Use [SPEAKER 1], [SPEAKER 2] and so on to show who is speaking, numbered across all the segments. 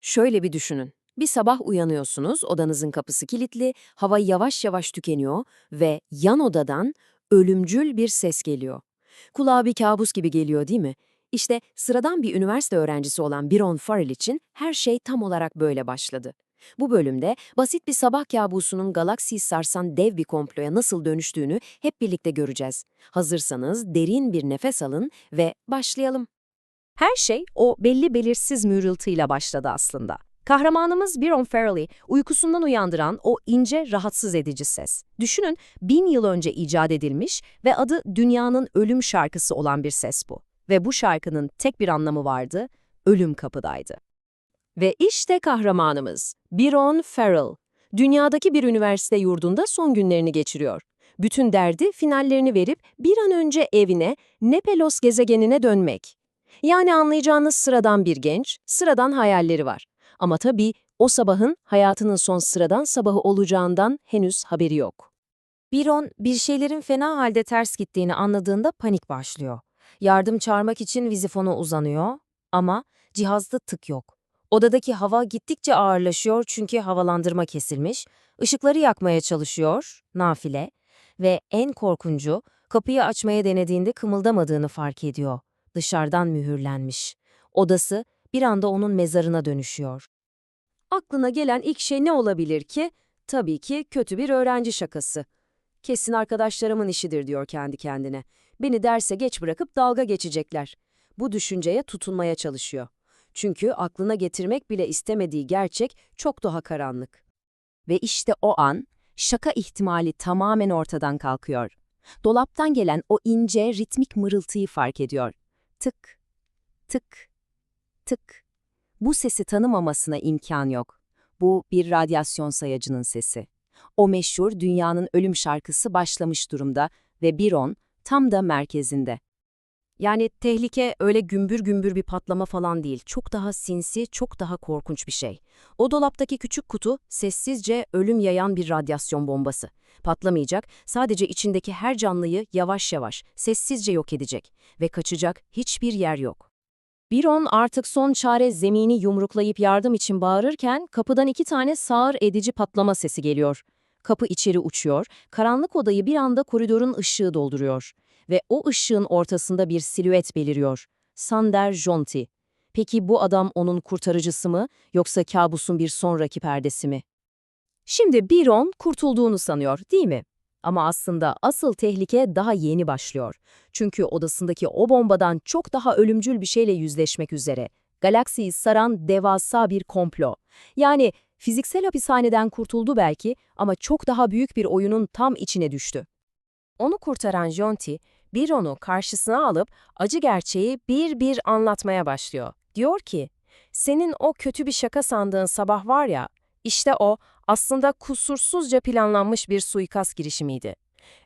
[SPEAKER 1] Şöyle bir düşünün. Bir sabah uyanıyorsunuz, odanızın kapısı kilitli, hava yavaş yavaş tükeniyor ve yan odadan ölümcül bir ses geliyor. Kulağa bir kabus gibi geliyor değil mi? İşte sıradan bir üniversite öğrencisi olan Biron Farrell için her şey tam olarak böyle başladı. Bu bölümde basit bir sabah kabusunun galaksiyi sarsan dev bir komploya nasıl dönüştüğünü hep birlikte göreceğiz. Hazırsanız derin bir nefes alın ve başlayalım.
[SPEAKER 2] Her şey o belli belirsiz mürültüyle başladı aslında. Kahramanımız Byron Farrelly uykusundan uyandıran o ince, rahatsız edici ses. Düşünün, bin yıl önce icat edilmiş ve adı dünyanın ölüm şarkısı olan bir ses bu. Ve bu şarkının tek bir anlamı vardı, ölüm kapıdaydı.
[SPEAKER 1] Ve işte kahramanımız, Byron Farrell. Dünyadaki bir üniversite yurdunda son günlerini geçiriyor. Bütün derdi finallerini verip bir an önce evine, Nepelos gezegenine dönmek. Yani anlayacağınız sıradan bir genç, sıradan hayalleri var. Ama tabii o sabahın hayatının son sıradan sabahı olacağından henüz haberi yok.
[SPEAKER 2] Byron bir şeylerin fena halde ters gittiğini anladığında panik başlıyor. Yardım çağırmak için vizifona uzanıyor ama cihazda tık yok. Odadaki hava gittikçe ağırlaşıyor çünkü havalandırma kesilmiş, ışıkları yakmaya çalışıyor, nafile ve en korkuncu kapıyı açmaya denediğinde kımıldamadığını fark ediyor. Dışarıdan mühürlenmiş. Odası bir anda onun mezarına dönüşüyor. Aklına gelen ilk şey ne olabilir ki? Tabii ki kötü bir öğrenci şakası. Kesin arkadaşlarımın işidir diyor kendi kendine. Beni derse geç bırakıp dalga geçecekler. Bu düşünceye tutunmaya çalışıyor. Çünkü aklına getirmek bile istemediği gerçek çok daha karanlık. Ve işte o an şaka ihtimali tamamen ortadan kalkıyor. Dolaptan gelen o ince, ritmik mırıltıyı fark ediyor. Tık, tık, tık. Bu sesi tanımamasına imkan yok. Bu bir radyasyon sayacının sesi. O meşhur dünyanın ölüm şarkısı başlamış durumda ve Biron tam da merkezinde. Yani tehlike öyle gümbür gümbür bir patlama falan değil. Çok daha sinsi, çok daha korkunç bir şey. O dolaptaki küçük kutu sessizce ölüm yayan bir radyasyon bombası. Patlamayacak, sadece içindeki her canlıyı yavaş yavaş, sessizce yok edecek. Ve kaçacak hiçbir yer yok. Biron artık son çare zemini yumruklayıp yardım için bağırırken kapıdan iki tane sağır edici patlama sesi geliyor. Kapı içeri uçuyor, karanlık odayı bir anda koridorun ışığı dolduruyor. Ve o ışığın ortasında bir silüet beliriyor. Sander Jonti. Peki bu adam onun kurtarıcısı mı yoksa kabusun bir sonraki perdesi mi? Şimdi Biron kurtulduğunu sanıyor değil mi? Ama aslında asıl tehlike daha yeni başlıyor. Çünkü odasındaki o bombadan çok daha ölümcül bir şeyle yüzleşmek üzere. Galaksiyi saran devasa bir komplo. Yani fiziksel hapishaneden kurtuldu belki ama çok daha büyük bir oyunun tam içine düştü. Onu kurtaran Jonti, Biron'u karşısına alıp acı gerçeği bir bir anlatmaya başlıyor. Diyor ki, senin o kötü bir şaka sandığın sabah var ya, işte o aslında kusursuzca planlanmış bir suikast girişimiydi.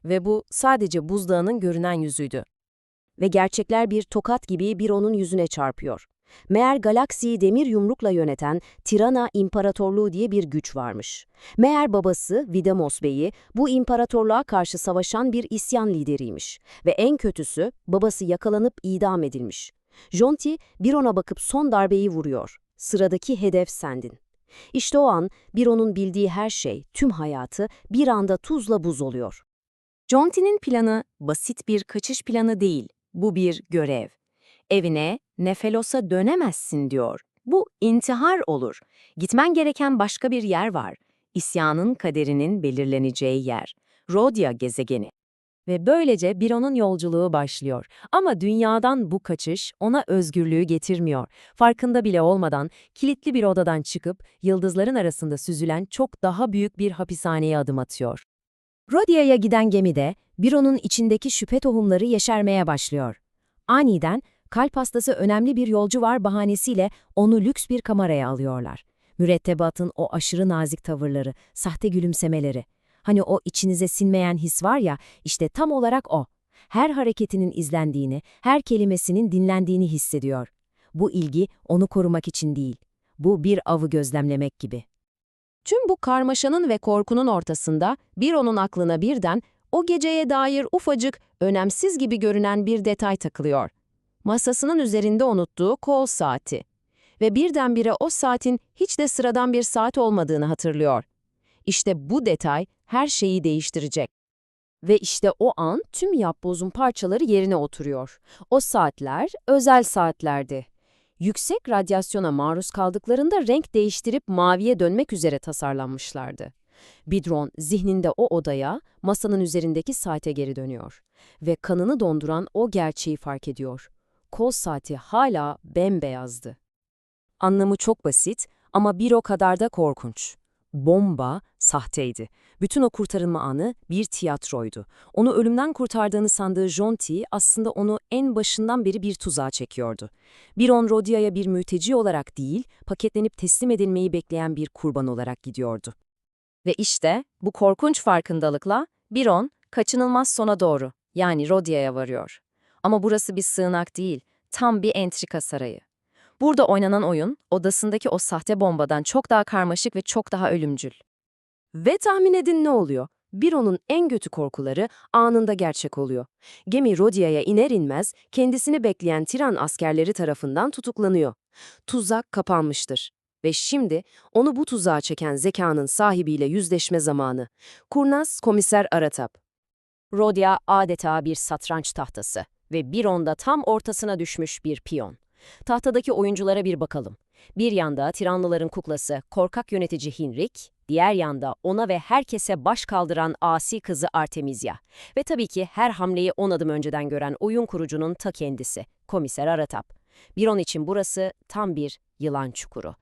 [SPEAKER 2] Ve bu sadece buzdağının görünen yüzüydü. Ve gerçekler bir tokat gibi bir onun yüzüne çarpıyor. Meğer galaksiyi demir yumrukla yöneten Tirana İmparatorluğu diye bir güç varmış. Meğer babası Vidamos Bey'i bu imparatorluğa karşı savaşan bir isyan lideriymiş. Ve en kötüsü babası yakalanıp idam edilmiş. Jonti bir ona bakıp son darbeyi vuruyor. Sıradaki hedef sendin. İşte o an bir onun bildiği her şey, tüm hayatı bir anda tuzla buz oluyor. Jonti'nin planı basit bir kaçış planı değil, bu bir görev. Evine, Nefelos'a dönemezsin diyor. Bu intihar olur. Gitmen gereken başka bir yer var. İsyanın kaderinin belirleneceği yer. Rodya gezegeni. Ve böylece Biron'un yolculuğu başlıyor. Ama dünyadan bu kaçış ona özgürlüğü getirmiyor. Farkında bile olmadan kilitli bir odadan çıkıp yıldızların arasında süzülen çok daha büyük bir hapishaneye adım atıyor. Rodya'ya giden gemide Biron'un içindeki şüphe tohumları yeşermeye başlıyor. Aniden kalp hastası önemli bir yolcu var bahanesiyle onu lüks bir kameraya alıyorlar. Mürettebatın o aşırı nazik tavırları, sahte gülümsemeleri. Hani o içinize sinmeyen his var ya, işte tam olarak o. Her hareketinin izlendiğini, her kelimesinin dinlendiğini hissediyor. Bu ilgi onu korumak için değil. Bu bir avı gözlemlemek gibi. Tüm bu karmaşanın ve korkunun ortasında bir onun aklına birden o geceye dair ufacık, önemsiz gibi görünen bir detay takılıyor. Masasının üzerinde unuttuğu kol saati. ve birdenbire o saatin hiç de sıradan bir saat olmadığını hatırlıyor. İşte bu detay her şeyi değiştirecek.
[SPEAKER 1] Ve işte o an tüm yapbozun parçaları yerine oturuyor. O saatler özel saatlerdi. Yüksek radyasyona maruz kaldıklarında renk değiştirip maviye dönmek üzere tasarlanmışlardı. Bidron zihninde o odaya, masanın üzerindeki saate geri dönüyor. Ve kanını donduran o gerçeği fark ediyor. Kol saati hala bembeyazdı.
[SPEAKER 2] Anlamı çok basit ama bir o kadar da korkunç. Bomba sahteydi. Bütün o kurtarılma anı bir tiyatroydu. Onu ölümden kurtardığını sandığı Jonti aslında onu en başından beri bir tuzağa çekiyordu. Biron Rodia'ya bir mülteci olarak değil, paketlenip teslim edilmeyi bekleyen bir kurban olarak gidiyordu. Ve işte bu korkunç farkındalıkla Biron kaçınılmaz sona doğru yani Rodia'ya varıyor. Ama burası bir sığınak değil, tam bir entrika sarayı. Burada oynanan oyun, odasındaki o sahte bombadan çok daha karmaşık ve çok daha ölümcül.
[SPEAKER 1] Ve tahmin edin ne oluyor? Biro'nun en kötü korkuları anında gerçek oluyor. Gemi Rodia'ya iner inmez kendisini bekleyen tiran askerleri tarafından tutuklanıyor. Tuzak kapanmıştır. Ve şimdi onu bu tuzağa çeken zekanın sahibiyle yüzleşme zamanı. Kurnaz Komiser Aratap.
[SPEAKER 2] Rodia adeta bir satranç tahtası ve Biron'da tam ortasına düşmüş bir piyon. Tahtadaki oyunculara bir bakalım. Bir yanda tiranlıların kuklası, korkak yönetici Hinrik, diğer yanda ona ve herkese baş kaldıran asi kızı Artemisia. Ve tabii ki her hamleyi on adım önceden gören oyun kurucunun ta kendisi, komiser Aratap. Biron için burası tam bir yılan çukuru.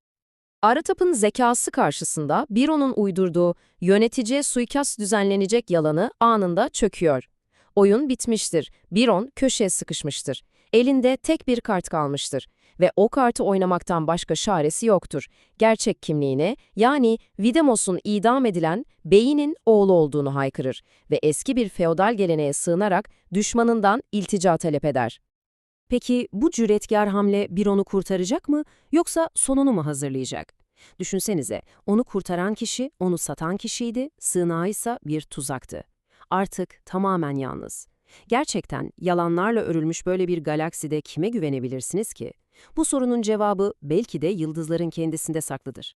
[SPEAKER 1] Aratap'ın zekası karşısında Biro'nun uydurduğu yöneticiye suikast düzenlenecek yalanı anında çöküyor. Oyun bitmiştir. Biron köşeye sıkışmıştır. Elinde tek bir kart kalmıştır ve o kartı oynamaktan başka çaresi yoktur. Gerçek kimliğine yani Videmos'un idam edilen beyinin oğlu olduğunu haykırır ve eski bir feodal geleneğe sığınarak düşmanından iltica talep eder. Peki bu cüretkar hamle Biron'u kurtaracak mı yoksa sonunu mu hazırlayacak? Düşünsenize, onu kurtaran kişi, onu satan kişiydi, sığınağı ise bir tuzaktı. Artık tamamen yalnız. Gerçekten yalanlarla örülmüş böyle bir galakside kime güvenebilirsiniz ki? Bu sorunun cevabı belki de yıldızların kendisinde saklıdır.